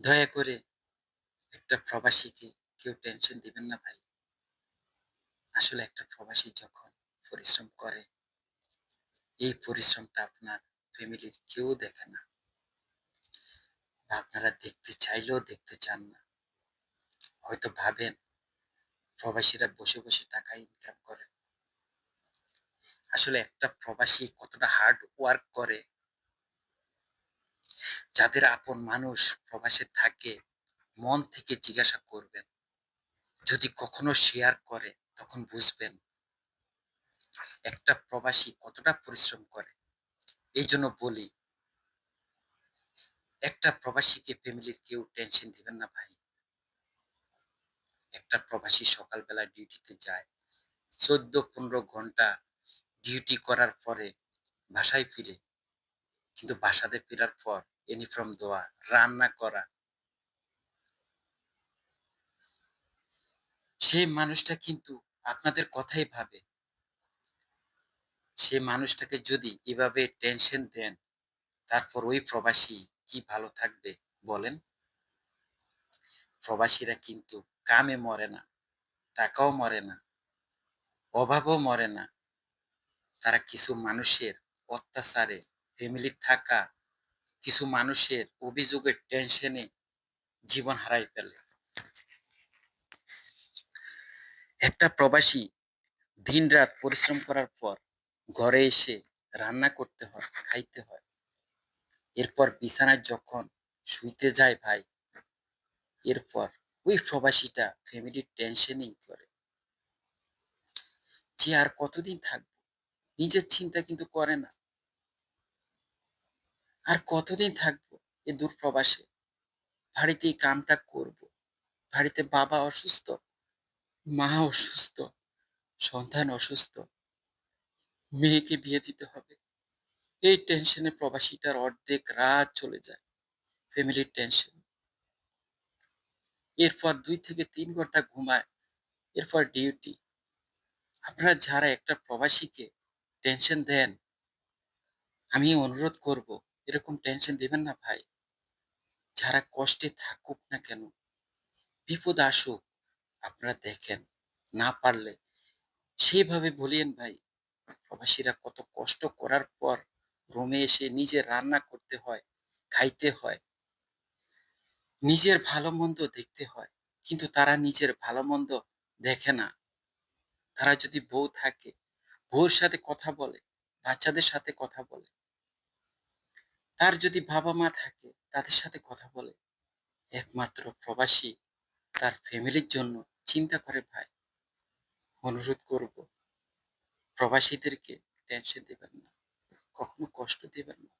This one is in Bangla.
দয়া করে একটা প্রবাসীকে কেউ টেনশন দিবেন না ভাই। আসলে একটা প্রবাসী যখন পরিশ্রম করে, এই পরিশ্রমটা আপনার ফ্যামিলির কেউ দেখে না আপনারা দেখতে চাইলেও দেখতে চান না। হয়তো ভাবেন প্রবাসীরা বসে বসে টাকা ইনকাম করে। আসলে একটা প্রবাসী কতটা হার্ড ওয়ার্ক করে যাদের আপন মানুষ প্রবাসে থাকে, মন থেকে জিজ্ঞাসা করবেন। যদি কখনো শেয়ার করে, তখন বুঝবেন একটা প্রবাসী কতটা পরিশ্রম করে। এই জন্য বলি, একটা প্রবাসীকে ফ্যামিলির কেউ টেনশন দিবেন না ভাই। একটা প্রবাসী সকালবেলা ডিউটিতে যায় চোদ্দ পনেরো ঘণ্টা ডিউটি করার পরে বাসায় ফিরে, কিন্তু বাসাতে ফেরার পর ইউনিফর্ম দেওয়া রান্না করা সেই মানুষটা কিন্তু আপনাদের কথাই ভাবে। সে মানুষটাকে যদি এভাবে টেনশন দেন, তারপর ওই প্রবাসী কি ভালো থাকবে বলেন? প্রবাসীরা কিন্তু কামে মরে না, টাকাও মরে না, অভাবও মরে না। তারা কিছু মানুষের অত্যাচারে ফ্যামিলি থাকা কিছু মানুষের অভিযোগের টেনশনে জীবন হারাই ফেলে। একটা প্রবাসী দিনরাত পরিশ্রম করার পর ঘরে এসে রান্না করতে হয়, খাইতে হয়। এরপর বিছানায় যখন শুইতে যায় ভাই, এরপর ওই প্রবাসীটা ফ্যামিলির টেনশনেই করে যে আর কতদিন থাকব? নিজের চিন্তা কিন্তু করে না। আর কতদিন থাকব এ দূর প্রবাসে বাড়িতে এই কামটা করব। বাড়িতে বাবা অসুস্থ, মা অসুস্থ, সন্তান অসুস্থ, মেয়েকে বিয়ে দিতে হবে। এই টেনশনে প্রবাসীটার অর্ধেক রাত চলে যায় ফ্যামিলির টেনশন। এরপর দুই থেকে তিন ঘণ্টা ঘুমায়, এরপর ডিউটি। আপনারা যারা একটা প্রবাসীকে টেনশন দেন, আমি অনুরোধ করব এরকম টেনশন দেবেন না ভাই। যারা কষ্টে থাকুক না কেন, বিপদ আসুক, আপনারা দেখেন, না পারলে সেভাবে বলিয়েন ভাই, প্রবাসীরা কত কষ্ট করার পর রুমে এসে নিজে রান্না করতে হয়, খাইতে হয়। নিজের ভালো মন্দ দেখতে হয়, কিন্তু তারা নিজের ভালো মন্দ দেখে না। তারা যদি বউ থাকে, বউর সাথে কথা বলে, বাচ্চাদের সাথে কথা বলে তার যদি বাবা মা থাকে, তাদের সাথে কথা বলে। একমাত্র প্রবাসী তার ফ্যামিলির জন্য চিন্তা করে ভাই। অনুরোধ করব, প্রবাসীদেরকে টেনশন দেবেন না, কখনো কষ্ট দেবেন না।